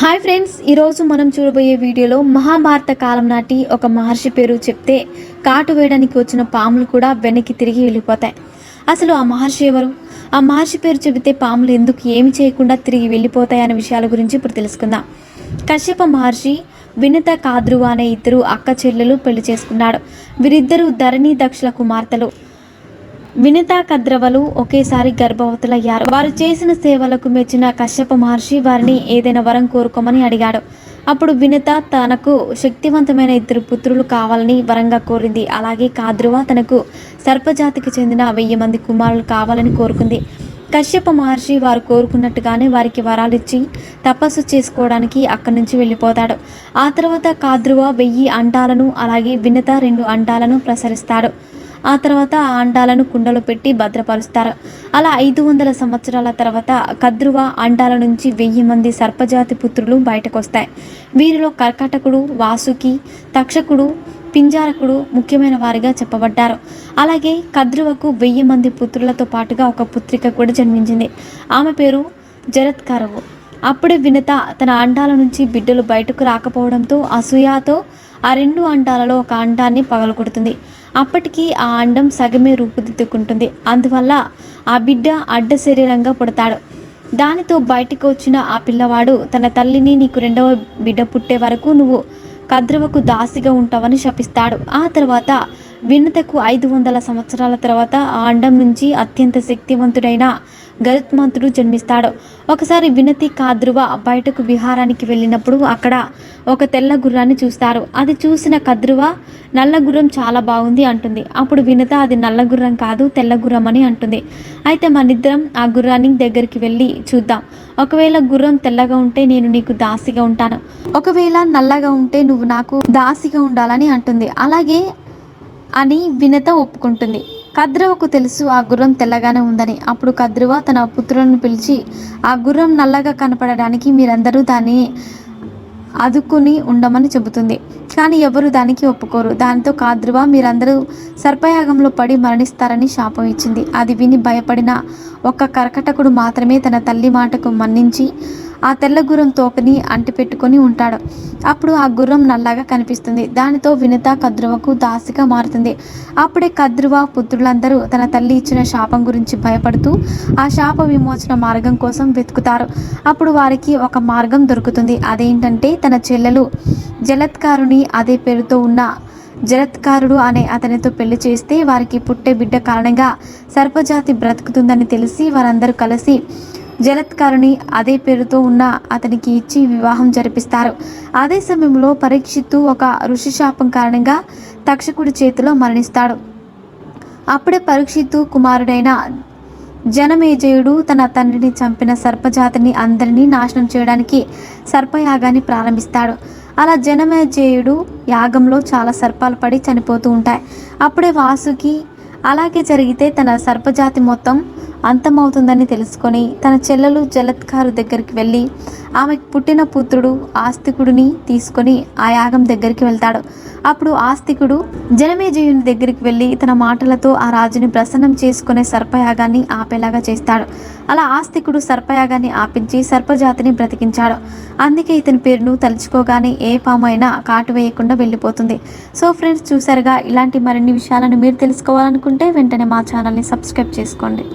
Hi friends ఈరోజు మనం చూడబోయే వీడియోలో మహాభారత కాలం నాటి ఒక మహర్షి పేరు చెప్తే కాటు వేయడానికి వచ్చిన పాములు కూడా వెనక్కి తిరిగి వెళ్ళిపోతాయి. అసలు ఆ మహర్షి ఎవరు? ఆ మహర్షి పేరు చెబితే పాములు ఎందుకు ఏమి చేయకుండా తిరిగి వెళ్ళిపోతాయి అనే విషయాల గురించి ఇప్పుడు తెలుసుకుందాం. కశ్యప మహర్షి వినత కాద్రువ అనే ఇద్దరు అక్క చెల్లెలు పెళ్ళి చేసుకున్నాడు. వీరిద్దరూ ధరణి దక్షుల కుమార్తెలు. వినిత కద్రవలు ఒకేసారి గర్భవతులయ్యారు. వారు చేసిన సేవలకు మెచ్చిన కశ్యప మహర్షి వారిని ఏదైనా వరం కోరుకోమని అడిగాడు. అప్పుడు వినిత తనకు శక్తివంతమైన ఇద్దరు పుత్రులు కావాలని వరంగా కోరింది. అలాగే కాద్రువ తనకు సర్పజాతికి చెందిన వెయ్యి మంది కుమారులు కావాలని కోరుకుంది. కశ్యప మహర్షి వారు కోరుకున్నట్టుగానే వారికి వరాలిచ్చి తపస్సు చేసుకోవడానికి అక్కడి నుంచి వెళ్ళిపోతాడు. ఆ తర్వాత కాద్రువ వెయ్యి అంటాలను అలాగే వినత రెండు అంటాలను ప్రసరిస్తాడు. ఆ తర్వాత ఆ అండాలను కుండలో పెట్టి భద్రపరుస్తారు. అలా ఐదు వందల సంవత్సరాల తర్వాత కద్రువ అండాల నుంచి వెయ్యి మంది సర్పజాతి పుత్రులు బయటకు వస్తాయి వీరిలో కర్కటకుడు వాసుకి తక్షకుడు పింజారకుడు ముఖ్యమైన వారిగా చెప్పబడ్డారు. అలాగే కద్రువకు వెయ్యి మంది పుత్రులతో పాటుగా ఒక పుత్రిక కూడా జన్మించింది. ఆమె పేరు జరత్కరవు. అప్పుడే వినత తన అండాల నుంచి బిడ్డలు బయటకు రాకపోవడంతో అసూయాతో ఆ రెండు అండాలలో ఒక అండాన్ని పగలగొడుతుంది. అప్పటికి ఆ అండం సగమే రూపుదిద్దుకుంటుంది. అందువల్ల ఆ బిడ్డ అడ్డ శరీరంగా పుడతాడు. దానితో బయటకు వచ్చిన ఆ పిల్లవాడు తన తల్లిని నీకు రెండవ బిడ్డ పుట్టే వరకు నువ్వు కద్రవకు దాసిగా ఉంటావని శపిస్తాడు. ఆ తర్వాత వినతకు ఐదు వందల సంవత్సరాల తర్వాత ఆ అండం నుంచి అత్యంత శక్తివంతుడైన గరుత్మంతుడు జన్మిస్తాడు. ఒకసారి వినతి కాద్రువ బయటకు విహారానికి వెళ్ళినప్పుడు అక్కడ ఒక తెల్ల గుర్రాన్ని చూస్తారు. అది చూసిన కద్రువ నల్ల గుర్రం చాలా బాగుంది అంటుంది. అప్పుడు వినత అది నల్ల గుర్రం కాదు తెల్ల గుర్రం అని అంటుంది. అయితే మనిద్దరం ఆ గుర్రాన్ని దగ్గరికి వెళ్ళి చూద్దాం. ఒకవేళ గుర్రం తెల్లగా ఉంటే నేను నీకు దాసిగా ఉంటాను. ఒకవేళ నల్లగా ఉంటే నువ్వు నాకు దాసిగా ఉండాలని అంటుంది. అలాగే అని వినత ఒప్పుకుంటుంది. కద్రవకు తెలుసు ఆ గుర్రం తెల్లగానే ఉందని. అప్పుడు కద్రువ తన పుత్రులను పిలిచి ఆ గుర్రం నల్లగా కనపడడానికి మీరందరూ దాన్ని అదుక్కుని ఉండమని చెబుతుంది. కానీ ఎవరు దానికి ఒప్పుకోరు. దానితో కాద్రువ మీరందరూ సర్పయాగంలో పడి మరణిస్తారని శాపం ఇచ్చింది. అది విని భయపడిన ఒక్క కర్కటకుడు మాత్రమే తన తల్లి మాటకు మన్నించి ఆ తెల్ల గుర్రం తోకని అంటిపెట్టుకొని ఉంటాడు. అప్పుడు ఆ గుర్రం నల్లగా కనిపిస్తుంది. దానితో వినత కద్రువకు దాసిగా మారుతుంది. అప్పుడే కద్రువ పుత్రులందరూ తన తల్లి ఇచ్చిన శాపం గురించి భయపడుతూ ఆ శాప విమోచన మార్గం కోసం వెతుకుతారు. అప్పుడు వారికి ఒక మార్గం దొరుకుతుంది. అదేంటంటే తన చెల్లెలు జలత్కారుని అదే పేరుతో ఉన్న జలత్కారుడు అనే అతనితో పెళ్ళి చేస్తే వారికి పుట్టే బిడ్డ కారణంగా సర్పజాతి బ్రతుకుతుందని తెలిసి వారందరూ కలిసి జలత్కారుని అదే పేరుతో ఉన్న అతనికి ఇచ్చి వివాహం జరిపిస్తారు. అదే సమయంలో పరీక్షిత్తు ఒక ఋషి శాపం కారణంగా తక్షకుడి చేతిలో మరణిస్తాడు. అప్పుడే పరీక్షిత్తు కుమారుడైన జనమేజయుడు తన తండ్రిని చంపిన సర్పజాతిని అందరినీ నాశనం చేయడానికి సర్పయాగాన్ని ప్రారంభిస్తాడు. అలా జనమేజయుడు యాగంలో చాలా సర్పాలు పడి చనిపోతూ ఉంటాయి. అప్పుడే వాసుకి అలాగే జరిగితే తన సర్పజాతి మొత్తం అంతమవుతుందని తెలుసుకొని తన చెల్లెలు జలత్కారు దగ్గరికి వెళ్ళి ఆమెకు పుట్టిన పుత్రుడు ఆస్తికుడిని తీసుకొని ఆ యాగం దగ్గరికి వెళ్తాడు. అప్పుడు ఆస్తికుడు జనమేజయుని దగ్గరికి వెళ్ళి తన మాటలతో ఆ రాజుని ప్రసన్నం చేసుకునే సర్పయాగాన్ని ఆపేలాగా చేస్తాడు. అలా ఆస్తికుడు సర్పయాగాన్ని ఆపించి సర్పజాతిని బ్రతికించాడు. అందుకే ఇతని పేరును తలుచుకోగానే ఏ పాము అయినా కాటు వేయకుండా వెళ్ళిపోతుంది. సో ఫ్రెండ్స్ చూసారుగా ఇలాంటి మరిన్ని విషయాలను మీరు తెలుసుకోవాలనుకుంటే వెంటనే మా ఛానల్ని సబ్స్క్రైబ్ చేసుకోండి.